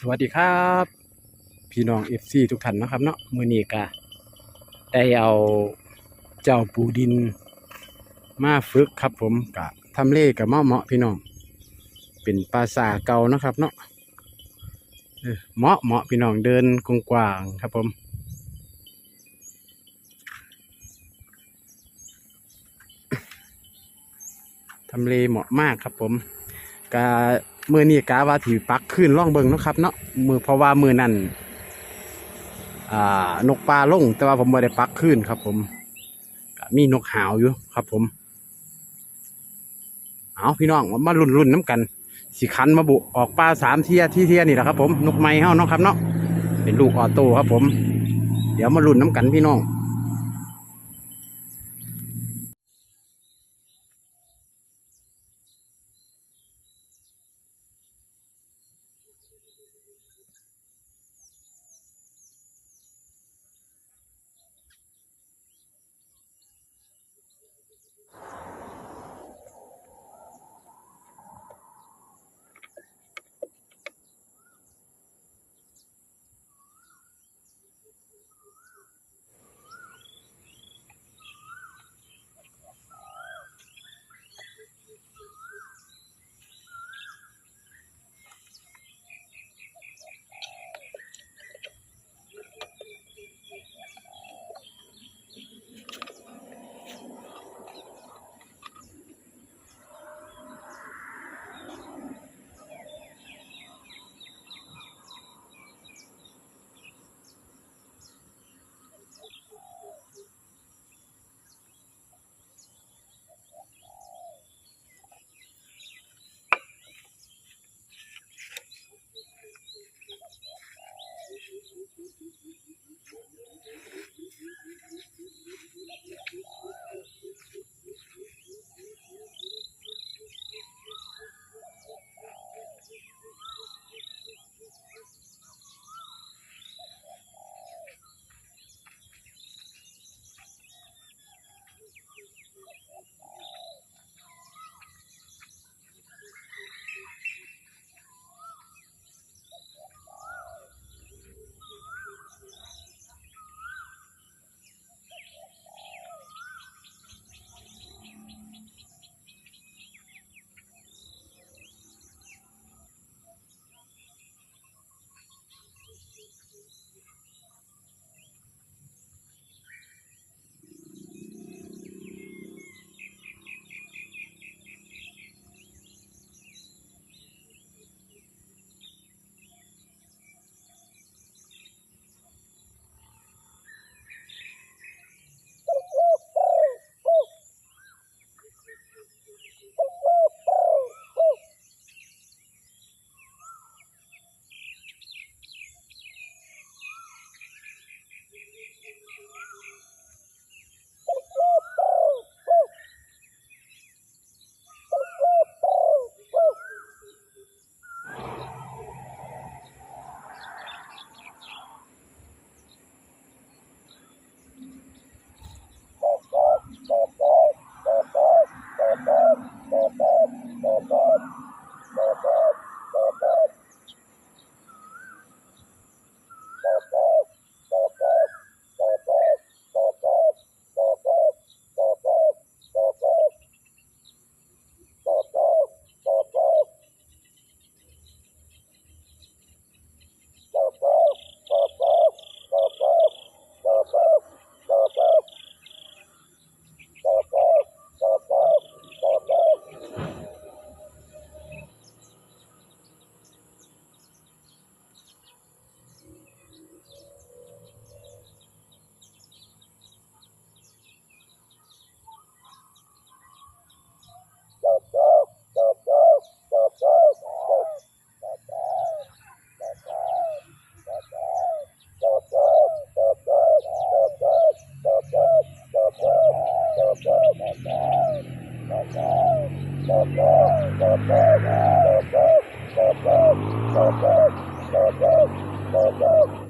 สวัสดีครับ พี่น้องเอฟซีทุกท่านนะครับเนาะมือนีกะได้เอาเจ้าปูดินมาฝึกครับผมกะทำเลกับเมาะเหมาะพี่น้อง เป็นปราสาเก่านะครับเนาะเออเหมาะเหมาะพี่น้องเดินกว้างๆครับผมทำเลเหมาะมากครับผมกา มือนี้กาว่าถือปักขึ้นล่องเบิงนะครับเนาะมือเพราะว่ามือนั่นอ่านกปลาลง แต่ว่าผมไม่ได้ปักขึ้นครับ ผมมีนกหาวอยู่ครับ ผม เอาพี่น้องมารุ่นรุ่นน้ำกันสิคันมาบุออกปลาสามเทียที่เทียนี่แหละครับ ผมนกไม้เฮาเนาะครับเนาะเป็นลูกออโต้ครับ ผม เดี๋ยวมารุ่นน้ำกันพี่น้อง and uh, Oh, God.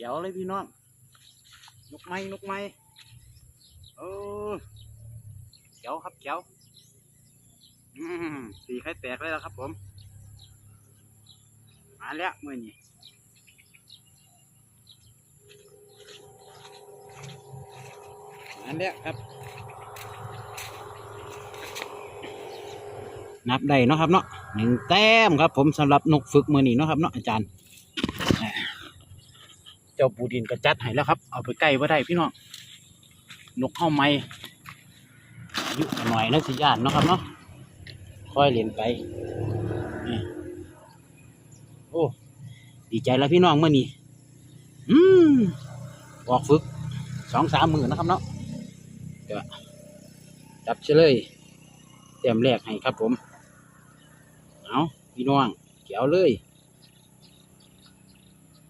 เจ๋วเลยพี่น้องนกไม้นกไม้เออเจ๋วครับเจ๋วสีไข่แตกเลยแล้วครับผม มาแล้วมือนี้มาแล้วครับ นับได้เนาะครับเนาะหนึ่งแต้มครับผมสำหรับนกฝึกมือนี้เนาะครับเนาะอาจารย์ เจ้าปูดินก็จัดให้แล้วครับ เอาไปใกล้ว่าได้พี่น้องนกเข้าไม้อายุหน่อยนะสิญาติเนาะครับเนาะค่อยเล่นไปโอ้ดีใจแล้วพี่น้องเมื่อนี้อืมออกฝึกสองสามหมื่นนะครับเนาะเดี๋ยวจับเฉลยเตรียมแรกให้ครับผม เอาพี่น้องเกี่ยวเลย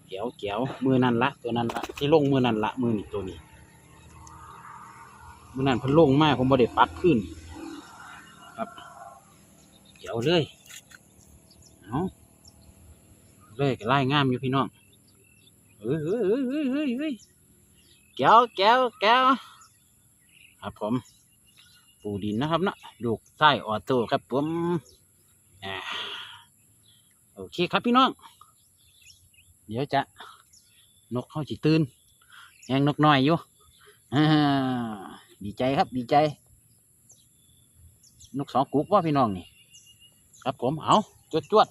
เกียวเกียวมือนั่นละตัวนั้นละที่ลงมือนั่นละมือนี่ตัวนี้มือนั่นพิ่นลงมากผมบ่ได้ปักขึ้น ครับเกียวเลยเอาเลยก็ไล่งามอยู่พี่น้องเฮ้ยเฮ้ยเฮ้ยเฮ้ยเฮ้ยเกียวเกียวเกียวครับผม ปูดินนะครับเนาะลูกไส้ออโต้ครับผมอ่าโอเคครับพี่น้อง เดี๋ยวจะนกเขาจิตื่นยังนกน้อยอยู่ดีใจครับดีใจ นกสองกุ๊กว่าพี่น้องนี่ ครับผมเอาจวดจวด